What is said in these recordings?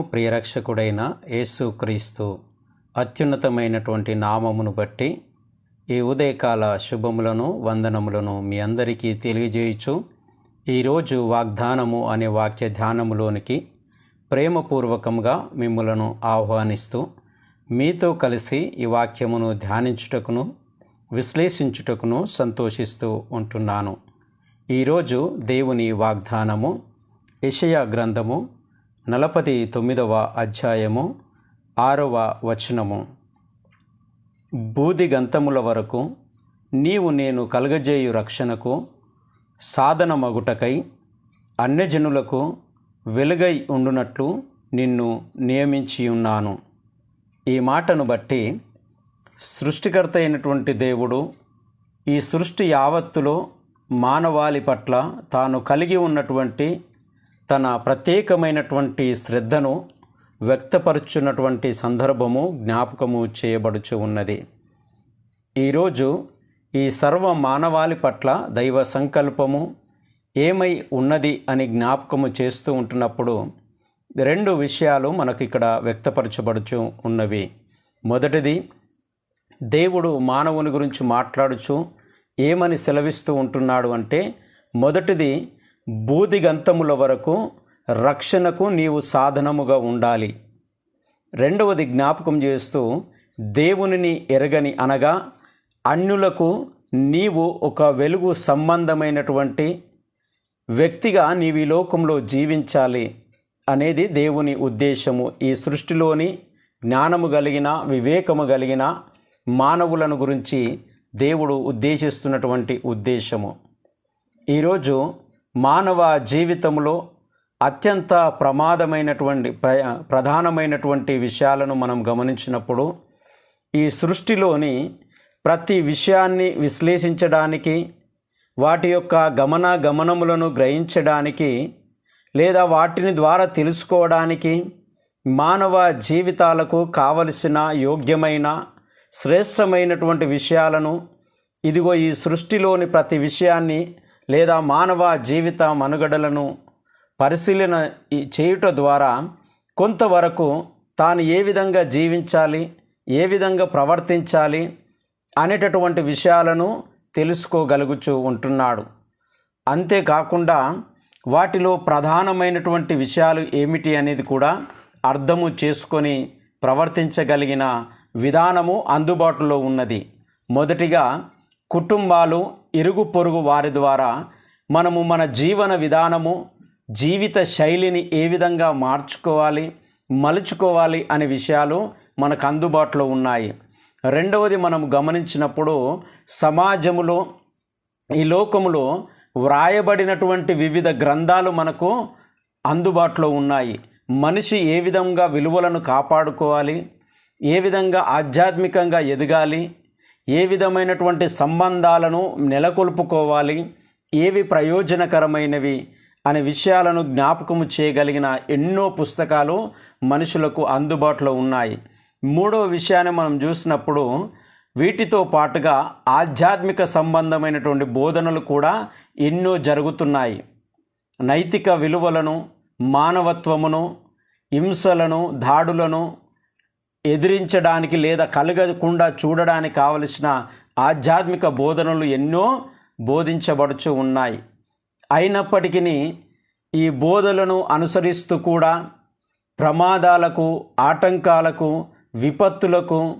ప్రియరక్షకుడైన యేసుక్రీస్తు అత్యున్నతమైనటువంటి నామమును బట్టి ఈ ఉదయకాల శుభములను వందనములను మీ అందరికీ తెలియజేయచ్చు ఈరోజు వాగ్దానము అనే వాక్య ధ్యానములోనికి ప్రేమపూర్వకంగా మిమ్మలను ఆహ్వానిస్తూ మీతో కలిసి ఈ వాక్యమును ధ్యానించుటకును విశ్లేషించుటకును సంతోషిస్తూ ఉంటున్నాను. ఈరోజు దేవుని వాగ్దానము యెషయా గ్రంథము నలపది తొమ్మిదవ అధ్యాయము ఆరవ వచనము. బూది గంతముల వరకు నీవు నేను కలగజేయు రక్షణకు సాధనమగుటకై అన్యజనులకు వెలుగై ఉండునట్లు నిన్ను నియమించి ఉన్నాను ఈ మాటను బట్టి సృష్టికర్త అయినటువంటి దేవుడు ఈ సృష్టి యావత్తులో మానవాళి పట్ల తాను కలిగి ఉన్నటువంటి తన ప్రత్యేకమైనటువంటి శ్రద్ధను వ్యక్తపరుచున్నటువంటి సందర్భము జ్ఞాపకము చేయబడుచు ఉన్నది. ఈరోజు ఈ సర్వ మానవాళి పట్ల దైవ సంకల్పము ఏమై ఉన్నది అని జ్ఞాపకము చేస్తూ ఉంటున్నప్పుడు రెండు విషయాలు మనకు ఇక్కడ వ్యక్తపరచబడుచు ఉన్నవి. మొదటిది దేవుడు మానవుని గురించి మాట్లాడుచు ఏమని సెలవిస్తూ ఉంటున్నాడు అంటే మొదటిది బూదిగంతముల వరకు రక్షణకు నీవు సాధనముగా ఉండాలి. రెండవది జ్ఞాపకం చేస్తూ దేవునిని ఎరగని అనగా అన్యులకు నీవు ఒక వెలుగు సంబంధమైనటువంటి వ్యక్తిగా నీవు ఈ లోకంలో జీవించాలి అనేది దేవుని ఉద్దేశము. ఈ సృష్టిలోని జ్ఞానము కలిగిన వివేకము కలిగిన మానవులను గురించి దేవుడు ఉద్దేశిస్తున్నటువంటి ఉద్దేశము. ఈరోజు మానవ జీవితంలో అత్యంత ప్రమాదమైనటువంటి ప్రధానమైనటువంటి విషయాలను మనం గమనించినప్పుడు ఈ సృష్టిలోని ప్రతి విషయాన్ని విశ్లేషించడానికి వాటి యొక్క గమన గమనములను గ్రహించడానికి లేదా వాటిని ద్వారా తెలుసుకోవడానికి మానవ జీవితాలకు కావలసిన యోగ్యమైన శ్రేష్టమైనటువంటి విషయాలను ఇదిగో ఈ సృష్టిలోని ప్రతి విషయాన్ని లేదా మానవ జీవిత మనుగడలను పరిశీలన చేయుట ద్వారా కొంతవరకు తాను ఏ విధంగా జీవించాలి ఏ విధంగా ప్రవర్తించాలి అనేటటువంటి విషయాలను తెలుసుకోగలుగుచూ ఉంటున్నాడు. అంతేకాకుండా వాటిలో ప్రధానమైనటువంటి విషయాలు ఏమిటి అనేది కూడా అర్థము చేసుకొని ప్రవర్తించగలిగిన విధానము అందుబాటులో ఉన్నది. మొదటిగా కుటుంబాలు ఇరుగు పొరుగు వారి ద్వారా మనము మన జీవన విధానము జీవిత శైలిని ఏ విధంగా మార్చుకోవాలి మలుచుకోవాలి అనే విషయాలు మనకు అందుబాటులో ఉన్నాయి. రెండవది మనం గమనించినప్పుడు సమాజములో ఈ లోకములో వ్రాయబడినటువంటి వివిధ గ్రంథాలు మనకు అందుబాటులో ఉన్నాయి. మనిషి ఏ విధంగా విలువలను కాపాడుకోవాలి ఏ విధంగా ఆధ్యాత్మికంగా ఎదగాలి ఏ విధమైనటువంటి సంబంధాలను నెలకొల్పుకోవాలి? ఏవి ప్రయోజనకరమైనవి? అనే విషయాలను జ్ఞాపకము చేయగలిగిన ఎన్నో పుస్తకాలు మనుషులకు అందుబాటులో ఉన్నాయి. మూడో విషయాన్ని మనం చూసినప్పుడు వీటితో పాటుగా ఆధ్యాత్మిక సంబంధమైనటువంటి బోధనలు కూడా ఎన్నో జరుగుతున్నాయి. నైతిక విలువలను మానవత్వమును హింసలను దాడులను ఎదిరించడానికి లేదా కలగకుండా చూడడానికి కావలసిన ఆధ్యాత్మిక బోధనలు ఎన్నో బోధించబడుచు ఉన్నాయి. అయినప్పటికీ ఈ బోధలను అనుసరిస్తూ కూడా ప్రమాదాలకు ఆటంకాలకు విపత్తులకు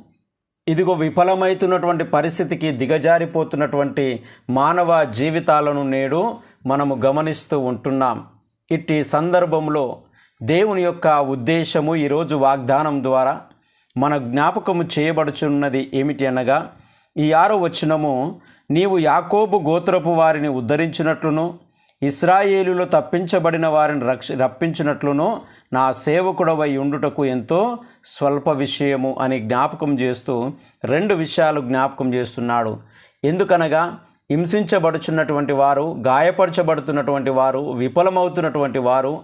ఇదిగో విఫలమవుతున్నటువంటి పరిస్థితికి దిగజారిపోతున్నటువంటి మానవ జీవితాలను నేడు మనము గమనిస్తూ ఉంటున్నాం. ఇట్టి సందర్భంలో దేవుని యొక్క ఉద్దేశము ఈరోజు వాగ్దానం ద్వారా మన జ్ఞాపకము చేయబడుచున్నది ఏమిటి అనగా ఈ ఆరో వచనము నీవు యాకోబు గోత్రపు వారిని ఉద్ధరించినట్లును ఇస్రాయేలులో తప్పించబడిన వారిని రక్ష రప్పించినట్లును నా సేవకుడవై ఉండుటకు ఎంతో స్వల్ప విషయము అని జ్ఞాపకం చేస్తూ రెండు విషయాలు జ్ఞాపకం చేస్తున్నాడు. ఎందుకనగా హింసించబడుచున్నటువంటి వారు గాయపరచబడుతున్నటువంటి వారు విఫలమవుతున్నటువంటి వారు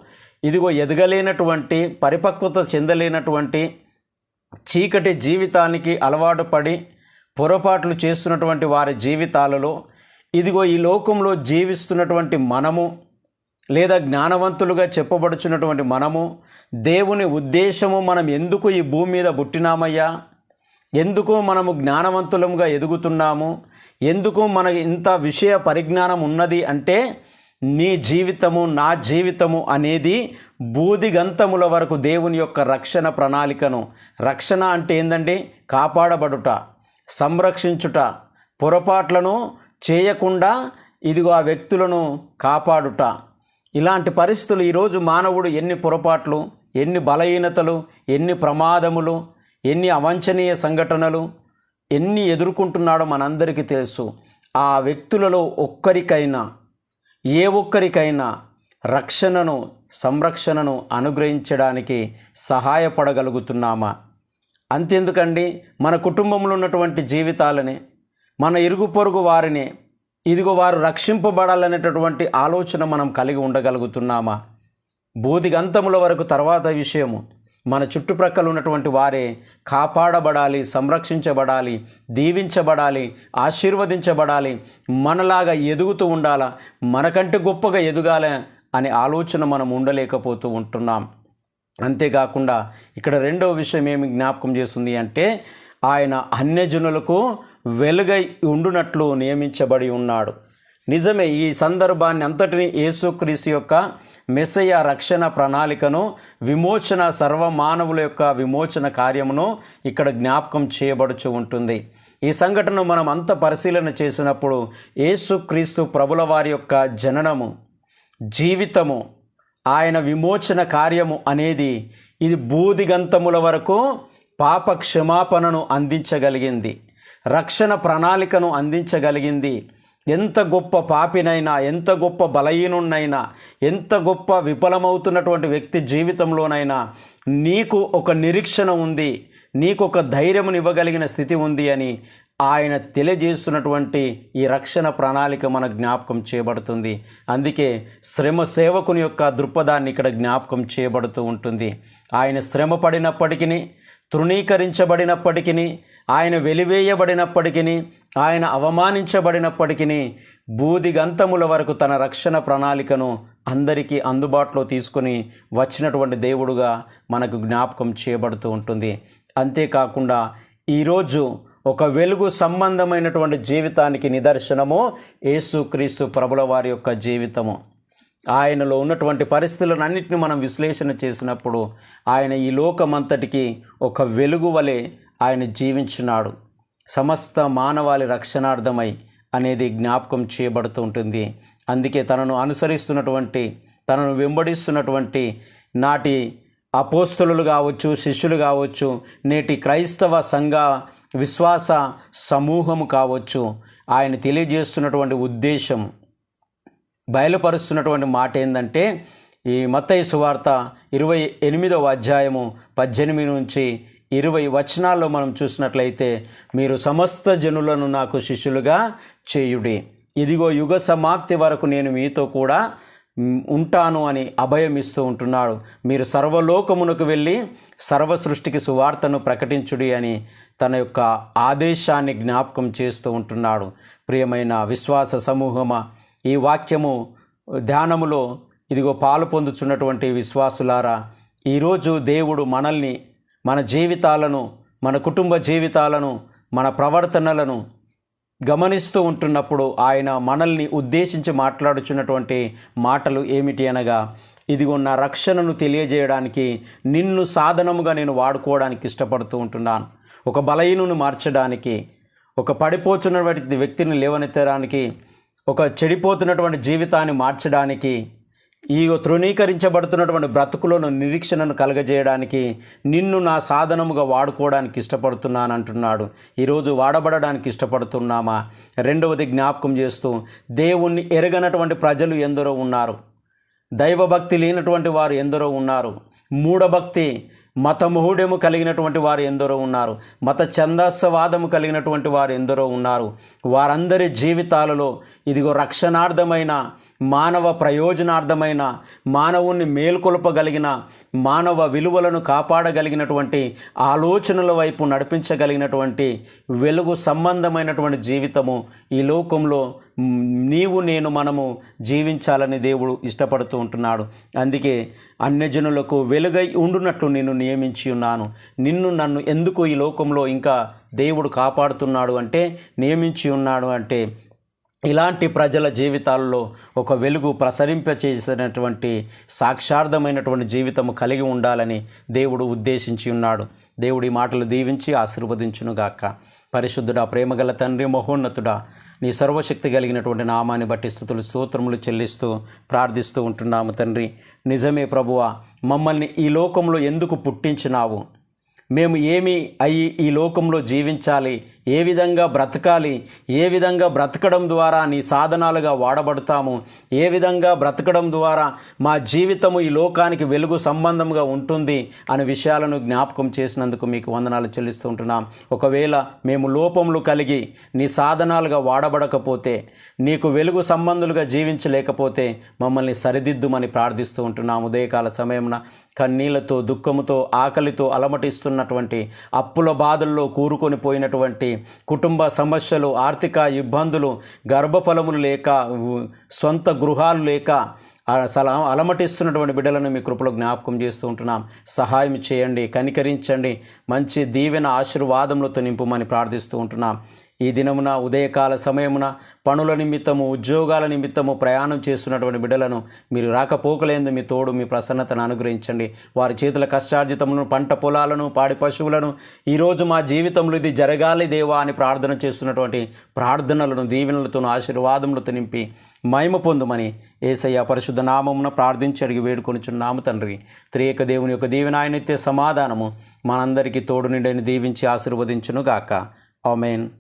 ఇదిగో ఎదగలేనటువంటి పరిపక్వత చెందలేనటువంటి చీకటి జీవితానికి అలవాటు పడి పొరపాట్లు చేస్తున్నటువంటి వారి జీవితాలలో ఇదిగో ఈ లోకంలో జీవిస్తున్నటువంటి మనము లేదా జ్ఞానవంతులుగా చెప్పబడుచున్నటువంటి మనము దేవుని ఉద్దేశము మనం ఎందుకు ఈ భూమి మీద పుట్టినామయ్యా? ఎందుకు మనము జ్ఞానవంతులముగా ఎదుగుతున్నాము? ఎందుకు మనకి ఇంత విషయ పరిజ్ఞానం ఉన్నది అంటే నీ జీవితము నా జీవితము అనేది బూదిగంతముల వరకు దేవుని యొక్క రక్షణ ప్రణాళికను. రక్షణ అంటే ఏందండి? కాపాడబడుట సంరక్షించుట పొరపాట్లను చేయకుండా ఇదిగో ఆ వ్యక్తులను కాపాడుట. ఇలాంటి పరిస్థితులు ఈరోజు మానవుడు ఎన్ని పొరపాట్లు ఎన్ని బలహీనతలు ఎన్ని ప్రమాదములు ఎన్ని అవంచనీయ సంఘటనలు ఎన్ని ఎదుర్కొంటున్నాడో మనందరికీ తెలుసు. ఆ వ్యక్తులలో ఒక్కరికైనా ఏ ఒక్కరికైనా రక్షణను సంరక్షణను అనుగ్రహించడానికి సహాయపడగలుగుతున్నామా? అంతెందుకండి మన కుటుంబంలో ఉన్నటువంటి జీవితాలని మన ఇరుగు పొరుగు వారిని ఇదిగో వారు రక్షింపబడాలనేటటువంటి ఆలోచన మనం కలిగి ఉండగలుగుతున్నామా? బోధిగంతముల వరకు తర్వాత విషయము. మన చుట్టుప్రక్కల ఉన్నటువంటి వారే కాపాడబడాలి సంరక్షించబడాలి దీవించబడాలి ఆశీర్వదించబడాలి మనలాగా ఎదుగుతూ ఉండాలా మనకంటే గొప్పగా ఎదగాలి అనే ఆలోచన మనం ఉండలేకపోతూ ఉంటున్నాం. అంతేకాకుండా ఇక్కడ రెండవ విషయం ఏమి జ్ఞాపకం చేస్తుంది అంటే ఆయన అన్యజనులకు వెలుగై ఉండునట్లు నియమించబడి ఉన్నాడు. నిజమే ఈ సందర్భాన్ని అంతటిని యేసుక్రీస్తు యొక్క మెస్సయ రక్షణ ప్రణాళికను విమోచన సర్వమానవుల యొక్క విమోచన కార్యమును ఇక్కడ జ్ఞాపకం చేయబడుచు ఉంటుంది. ఈ సంఘటన మనం అంత పరిశీలన చేసినప్పుడు యేసుక్రీస్తు ప్రభుల వారి యొక్క జననము జీవితము ఆయన విమోచన కార్యము అనేది ఇది బూదిగంతముల వరకు పాప క్షమాపణను అందించగలిగింది. రక్షణ ప్రణాళికను అందించగలిగింది. ఎంత గొప్ప పాపినైనా ఎంత గొప్ప బలహీనున్నైనా ఎంత గొప్ప విఫలమవుతున్నటువంటి వ్యక్తి జీవితంలోనైనా నీకు ఒక నిరీక్షణ ఉంది నీకు ఒక ధైర్యమునివ్వగలిగిన స్థితి ఉంది అని ఆయన తెలియజేస్తున్నటువంటి ఈ రక్షణ ప్రణాళిక మన జ్ఞాపకం చేయబడుతుంది. అందుకే శ్రమ సేవకుని యొక్క దృక్పథాన్ని ఇక్కడ జ్ఞాపకం చేయబడుతూ ఉంటుంది. ఆయన శ్రమ పడినప్పటికీ తృణీకరించబడినప్పటికీ ఆయన వెలివేయబడినప్పటికీ ఆయన అవమానించబడినప్పటికీ బూదిగంతముల వరకు తన రక్షణ ప్రణాళికను అందరికీ అందుబాటులో తీసుకొని వచ్చినటువంటి దేవుడుగా మనకు జ్ఞాపకం చేయబడుతూ ఉంటుంది. అంతేకాకుండా ఈరోజు ఒక వెలుగు సంబంధమైనటువంటి జీవితానికి నిదర్శనము యేసుక్రీస్తు ప్రభుల వారి యొక్క జీవితము. ఆయనలో ఉన్నటువంటి పరిస్థితులను అన్నింటిని మనం విశ్లేషణ చేసినప్పుడు ఆయన ఈ లోకమంతటికి ఒక వెలుగు వలె ఆయన జీవించున్నాడు. సమస్త మానవాళి రక్షణార్థమై అనేది జ్ఞాపకం చేయబడుతూ ఉంటుంది. అందుకే తనను అనుసరిస్తున్నటువంటి తనను వెంబడిస్తున్నటువంటి నాటి అపోస్తులు కావచ్చు శిష్యులు కావచ్చు నేటి క్రైస్తవ సంఘ విశ్వాస సమూహము కావచ్చు ఆయన తెలియజేస్తున్నటువంటి ఉద్దేశం బయలుపరుస్తున్నటువంటి మాట ఏంటంటే ఈ మత్తయి సువార్త ఇరవై ఎనిమిదవ అధ్యాయము పద్దెనిమిది నుంచి ఇరవై వచనాల్లో మనం చూసినట్లయితే మీరు సమస్త జనులను నాకు శిష్యులుగా చేయుడి. ఇదిగో యుగ సమాప్తి వరకు నేను మీతో కూడా ఉంటాను అని అభయం ఇస్తూ ఉంటున్నాడు. మీరు సర్వలోకమునకు వెళ్ళి సర్వ సృష్టికి సువార్తను ప్రకటించుడి అని తన యొక్క ఆదేశాన్ని జ్ఞాపకం చేస్తూ ఉంటున్నాడు. ప్రియమైన విశ్వాస సమూహమా ఈ వాక్యము ధ్యానములో ఇదిగో పాలు పొందుచున్నటువంటి విశ్వాసులారా ఈరోజు దేవుడు మనల్ని మన జీవితాలను మన కుటుంబ జీవితాలను మన ప్రవర్తనలను గమనిస్తూ ఉంటున్నప్పుడు ఆయన మనల్ని ఉద్దేశించి మాట్లాడుచున్నటువంటి మాటలు ఏమిటి అనగా ఇదిగో నా రక్షణను తెలియజేయడానికి నిన్ను సాధనముగా నేను వాడుకోవడానికి ఇష్టపడుతూ ఉంటున్నాను. ఒక బలహీనను మార్చడానికి ఒక పడిపోతున్నటువంటి వ్యక్తిని లేవనెత్తడానికి ఒక చెడిపోతున్నటువంటి జీవితాన్ని మార్చడానికి ఈ తృణీకరించబడుతున్నటువంటి బ్రతుకులను నిరీక్షణను కలగజేయడానికి నిన్ను నా సాధనముగా వాడుకోవడానికి ఇష్టపడుతున్నాను అంటున్నాడు ఈరోజు వాడబడడానికి ఇష్టపడుతున్నామా? రెండవది జ్ఞాపకం చేస్తూ దేవుణ్ణి ఎరగనటువంటి ప్రజలు ఎందరో ఉన్నారు. దైవభక్తి లేనటువంటి వారు ఎందరో ఉన్నారు. మూఢభక్తి మతమూఢ్యము కలిగినటువంటి వారు ఎందరో ఉన్నారు. మత ఛందస్సవాదము కలిగినటువంటి వారు ఎందరో ఉన్నారు. వారందరి జీవితాలలో ఇదిగో రక్షణార్థమైన మానవ ప్రయోజనార్థమైన మానవుణ్ణి మేల్కొల్పగలిగిన మానవ విలువలను కాపాడగలిగినటువంటి ఆలోచనల వైపు నడిపించగలిగినటువంటి వెలుగు సంబంధమైనటువంటి జీవితము ఈ లోకంలో నీవు నేను మనము జీవించాలని దేవుడు ఇష్టపడుతూ ఉంటున్నాడు. అందుకే అన్యజనులకు వెలుగై ఉండునట్లు నేను నియమించి ఉన్నాను. నిన్ను నన్ను ఎందుకు ఈ లోకంలో ఇంకా దేవుడు కాపాడుతున్నాడు అంటే నియమించి ఉన్నాడు అంటే ఇలాంటి ప్రజల జీవితాల్లో ఒక వెలుగు ప్రసరింపచేసినటువంటి సాక్షార్థమైనటువంటి జీవితం కలిగి ఉండాలని దేవుడు ఉద్దేశించి ఉన్నాడు. దేవుడి మాటలు దీవించి ఆశీర్వదించునుగాక. పరిశుద్ధుడా ప్రేమగల తండ్రి మహోన్నతుడా నీ సర్వశక్తి కలిగినటువంటి నామాన్ని బట్టి స్థుతులు సూత్రములు చెల్లిస్తూ ప్రార్థిస్తూ ఉంటున్నాము తండ్రి. నిజమే ప్రభువా మమ్మల్ని ఈ లోకంలో ఎందుకు పుట్టించినావు? మేము ఏమి అయి ఈ లోకంలో జీవించాలి? ఏ విధంగా బ్రతకాలి ఏ విధంగా బ్రతకడం ద్వారా నీ సాధనాలుగా వాడబడతాము ఏ విధంగా బ్రతకడం ద్వారా మా జీవితము ఈ లోకానికి వెలుగు సంబంధంగా ఉంటుంది అనే విషయాలను జ్ఞాపకం చేసినందుకు మీకు వందనాలు చెల్లిస్తూ ఉంటున్నాం. ఒకవేళ మేము లోపములు కలిగి నీ సాధనాలుగా వాడబడకపోతే నీకు వెలుగు సంబంధులుగా జీవించలేకపోతే మమ్మల్ని సరిదిద్దుమని ప్రార్థిస్తూ ఉంటున్నాం. ఉదయకాల సమయమున కన్నీళ్ళతో దుఃఖముతో ఆకలితో అలమటిస్తున్నటువంటి అప్పుల బాధల్లో కూరుకొని పోయినటువంటి కుటుంబ సమస్యలు ఆర్థిక ఇబ్బందులు గర్భఫలములు లేక సొంత గృహాలు లేక అసలు అలమటిస్తున్నటువంటి బిడ్డలను మీ కృపలో జ్ఞాపకం చేస్తూ ఉంటున్నాం. సహాయం చేయండి కనికరించండి. మంచి దీవెన ఆశీర్వాదములతో నింపుమని ప్రార్థిస్తూ ఉంటున్నాం. ఈ దినమున ఉదయకాల సమయమున పనుల నిమిత్తము ఉద్యోగాల నిమిత్తము ప్రయాణం చేస్తున్నటువంటి బిడ్డలను మీరు రాకపోకలేందు మీ తోడు మీ ప్రసన్నతను అనుగ్రహించండి. వారి చేతుల కష్టార్జితములను పంట పొలాలను పాడి పశువులను ఈరోజు మా జీవితంలో ఇది జరగాలి దేవా అని ప్రార్థన చేస్తున్నటువంటి ప్రార్థనలను దీవెనలతో ఆశీర్వాదములతో నింపి మహిమ పొందుమని ఏసయ్య పరిశుద్ధ నామమున ప్రార్థించి అడిగి వేడుకొనిచున్నాము తండ్రి. త్రియక దేవుని యొక్క దీవెన సమాధానము. మనందరికీ తోడు నిండని దీవించి ఆశీర్వదించును గాక ఆమెన్.